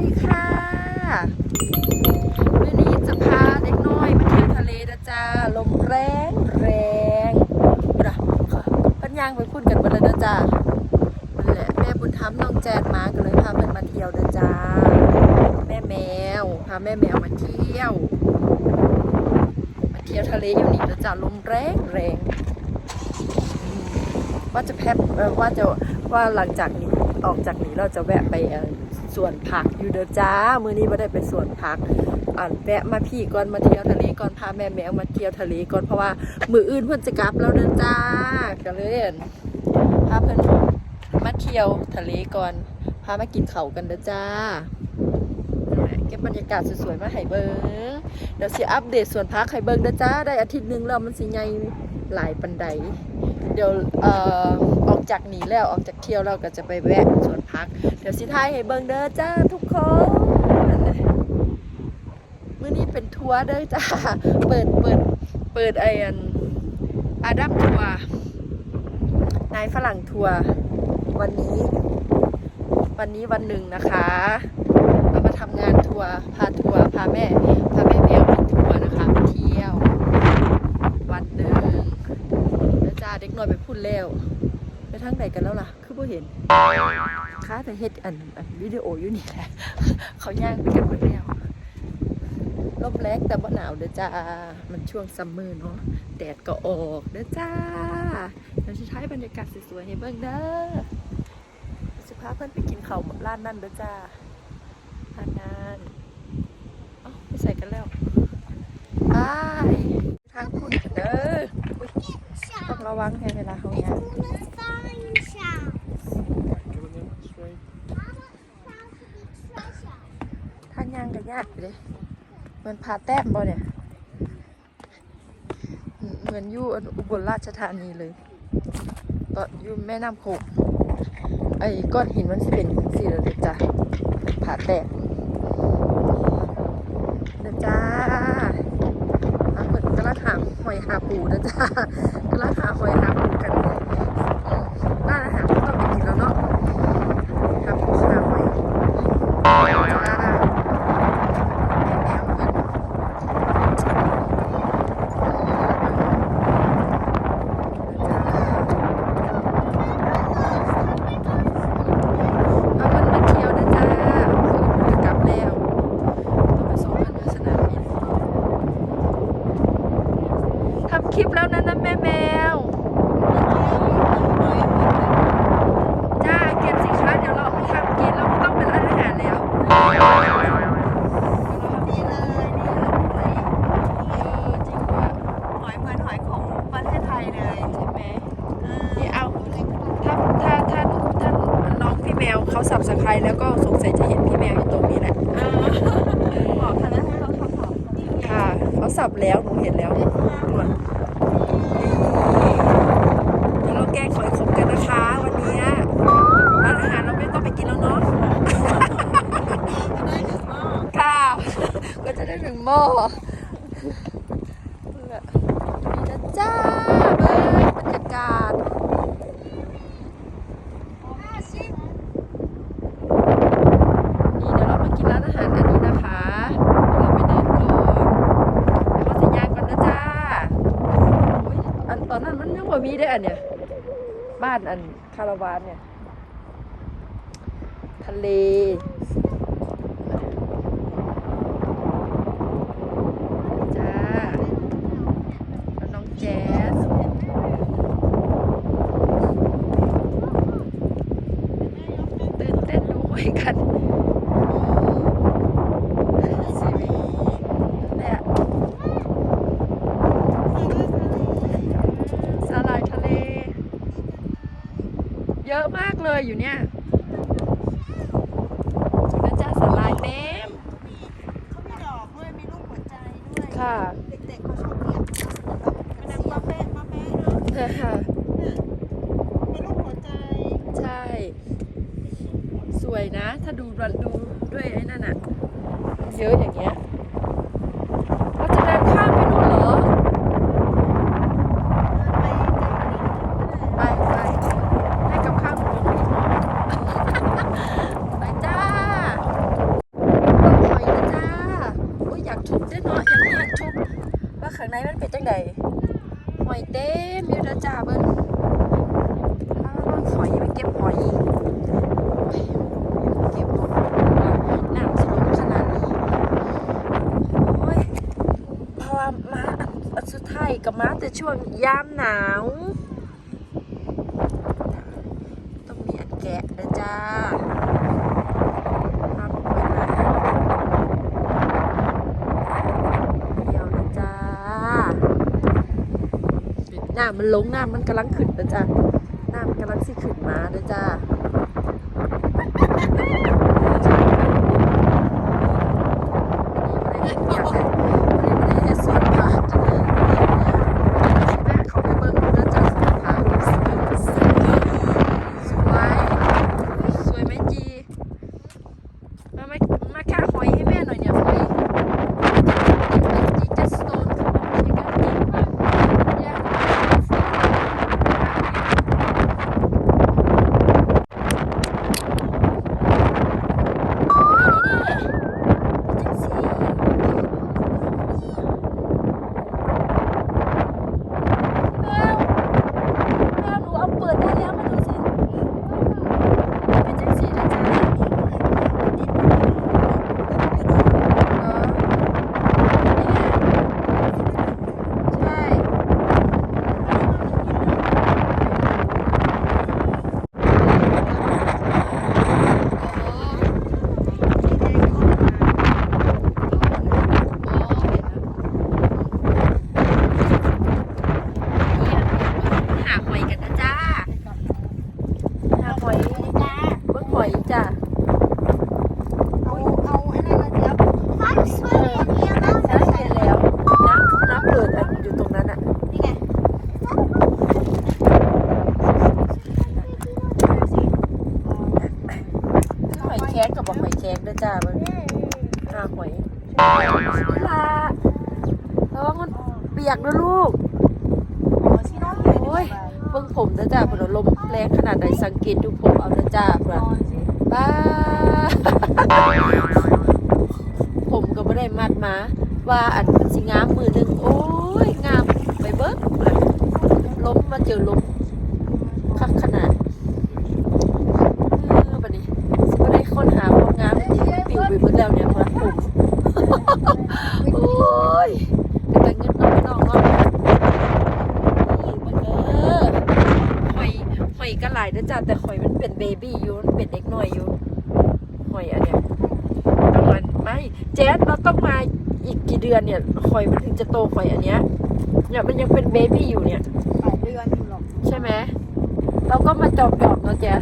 ดีค่ะวันนี้จะพาเด็กน้อยมาเที่ยวทะเลนะจ๊ะลมแรงแรงปะค่ะพันยางไปพูดกันไปเลยนะจ๊ะแหละแม่บุญธรรมน้องแจนมาก็เลยพาเพื่อนมาเที่ยวนะจ๊ะแม่แมวพาแม่แมวมาเที่ยว มาเที่ยวทะเลอยู่นี่นะจ๊ะลมแรงแรงว่าจะแพบว่าจะว่าหลังจากนี้ออกจากนี้เราจะแวะไปเออ สวนผักอยู่เด้อจ้ามื้อนี้ไม่ได้ไปสวนผักอ่าแวะมาพี่ก่อนมาเที่ยวทะเลก่อนพาแม่แมวมาเที่ยวทะเลก่อนเพราะว่ามืออื่นเพิ่นจะกลับแล้วเด้อจ้าก็เลยอั่นพาเพิ่นมาเที่ยวทะเลก่อนพามากินเขากันเด้อจ้าเก็บบรรยากาศสวยๆมาให้เบิ่งเดี๋ยวสิอัปเดตสวนผักให้เบิ่งเด้อจ้าได้อาทิตย์หนึงแล้วมันสิใหญ่หลายปันใด เดี๋ยวเอ่อออกจากหนีแล้วออกจากเที่ยวเราก็จะไปแวะสวนพัก เดี๋ยวสิทายให้เบิ่งเด้อจ้าทุกคนมื้อนี้เป็นทัวร์เด้อจ้าเปิดเปิดเปิดไออันอาดัมทัวร์นายฝรั่งทัวร์วันนี้ วันนี้วันหนึ่งนะคะ เรามาทำงานทัวร์พาทัวร์พาแม่พาแม่แมวไปทัวร์นะคะไปเที่ยว วันหนึ่ง แล้วจ้าเด็ก น้อยไปพูดแล้ว ไปทางไหนกันแล้วล่ะ คือบ่เห็นค้าแต่เฮ็ดอันอันวิดีโออยู่นี่แหละเขาย่างไปกันหมดแล้วลมแรงแต่บ่หนาวเด้อจ้า มันช่วงซัมเมอร์เนาะ แดดก็ออกเด้อจ้าเดี๋ยวจะใช้บรรยากาศสวยๆให้เบิ่งเด้อสิพาเพื่อนไปกินข้าวร้านนั่นเด้อจ้าร้านนั้นอ้าไปใส่กันแล้วไปทางคุณเด้ออุ๊ยต้อ ระวังให้เวลาเขาย่างท่านย่างกันยากเลยเหมือนพาแต้มบ่เนี่ย เหมือนอยู่อุบลราชธานีเลย ตอนอยู่แม่น้ำโขงไอ้ก้อนหินมันสิเป็นสีเหลืองจ้ะผาแต้มเด้อจ้าเปิดกำลังหาหอยหาปูเด้อจ้ากำลังหาหอยหาปูกันอืมร้านอาหารก็ต้องไปกินแล้วเนาะหาปูหาหอย จ้าเอาเพิ่นมาเที่ยวนะจ้าคืนกลับแล้วต้องไปส่งเพิ่นที่สนามบินทำคลิปแล้วนะนะแม่แมว จ้าเก็บสิคะเดี๋ยวเราเอาไปทำกินเราไม่ต้องเป็นร้านอาหารแล้ว นี่เลยนี่เลย เออจริงด้วย หอยเหมือนหอยของประเทศไทยเลย ใช่ไหม เออ นี่เอาถ้าถ้าถ้าถ้าน้องพี่แม วเขาสับสไครแล้วก็สงสัยจะเห็นพี่แมวอยู่ตรงนี้แหละเออบอกคณะให้เราทำของนี่ไงค่ะเขาสับแล้วหนูเห็นแล้วด่วนเดี๋ยวเราแกงหอยขมกันนะคะวันเนี้ยร้านอาหารเราไม่ต้องไปกินแล้วเนาะได้หนึ่งหม้อค่ะก็จะได้หนึ่งหม้อนี่แหละนี่นะจ้าเบิ้งบรรยากาศ นี่เดี๋ยวเรามากินร้านอาหารอันนี้นะคะเดี๋ยวเราไปเดินก่อนเดี๋ยวเราจะย่างกันนะจ้าอุ๊ยอันตอนนั้นมันยังบ่มีได้ อันเนี่ยบ้านอันคาราวานเนี่ย ทะเลสาแล้วน้องแจ๊สตื่นเต้นด้วยกันชีวิตเนี่ยสาหร่ายทะเล เย อะมากเลยอยู่เนี่ยนะจ้าสาหร่ายเต็มเขามีดอกด้วย มีรูปหัวใจด้วยค่ะ เด็กๆเขาชอบเรียนมานั่งป้าแป๊ะป้าแป๊ะเนาะค่ะมีรูปหัวใจ ใช่ สวยนะ ถ้าดูดูด้วยไอ้นั่นอะเยอะอย่าง ด้วยเนาะอย่างนี้ชุบว่าข้างในมันเป็นจังไดหอยเต็มอยู่นะจาเบิ้งเอาเาหอยไปเก็บหอยเก็บหอยน้ำสลบขนาดนี้โอ้ยพอมาอันสุดท้ายกับมาแต่ช่วงยามหนาวต้องมีอันแกะนะจ้า น้ามันลงหน้ามันกำลังขึ้นนะจ้าหน้ามันกำลังสิขึ้นมานะจ้าอยากให้ไม่ได้สวนผักแม่เขาไปเบิ่งดูนะจ้าสวนผักสวยสวยสวยไหมจี มามามาฆ่าหอยให้แม่หน่อยเนี่ยหอยจีจะสโตนยังไงดียังโอ้ยนี่ๆจังสิแมวแมวหนูเอาเปิดได้แล้วมาดูสิเป็นจังสินะจ๊ะ เออใช่หาหอยกันนะจ้าหาหอย จ้า เบิ้งหอยจ้า เอาเอาอันนั้นละเดี๋ยวฟักสวยเนี่ยนะ ใช่เห็นแล้วน้ำน้ำเปิดอันอยู่ตรงนั้นอะ นี่ไง หอยแครงกับบอกหอยแครงด้วยจ้าเบิ้งหาหอยนี่ล่ะระวังมันเปียกนะลูก โอ้ชิโน่โอ้ยเบิ่งผมนะจ้าเพิ่นลมแรงขนาดไหนสังเกตดูผมเอานะจ้าเพิ่นป้าผมก็บ่ได้มัดมา ว่าอันมันสิงามมือหนึงโอ้ยงามไปเบิ่งพุ่นน่ะลมมาเจอลมคักขนาดเออบัดนี้สิบ่ได้ค้นหาความงามที่ปิวไปเบิดแล้วเนี่ยพุ่นผม โอ้ยแต่เงินน้องน้องเนาะ นี่มันเด้อหอยห อยก็หลายนะจ๊ะแต่หอยมันเป็นเบบี้อยู่มันเป็นเด็กน้อยอยู่หอยอันเนี้ยประมาณไม่แจ๊ดเราต้องมาอีกกี่เดือนเนี่ยหอยมันถึงจะโตหอยอันเนี้ยเนี่ยมันยังเป็นเบบี้อยู่เนี่ยหลายเดือนอยู่หรอกใช่ไหมเราก็มาจอบจอบๆเนาะแจ๊ด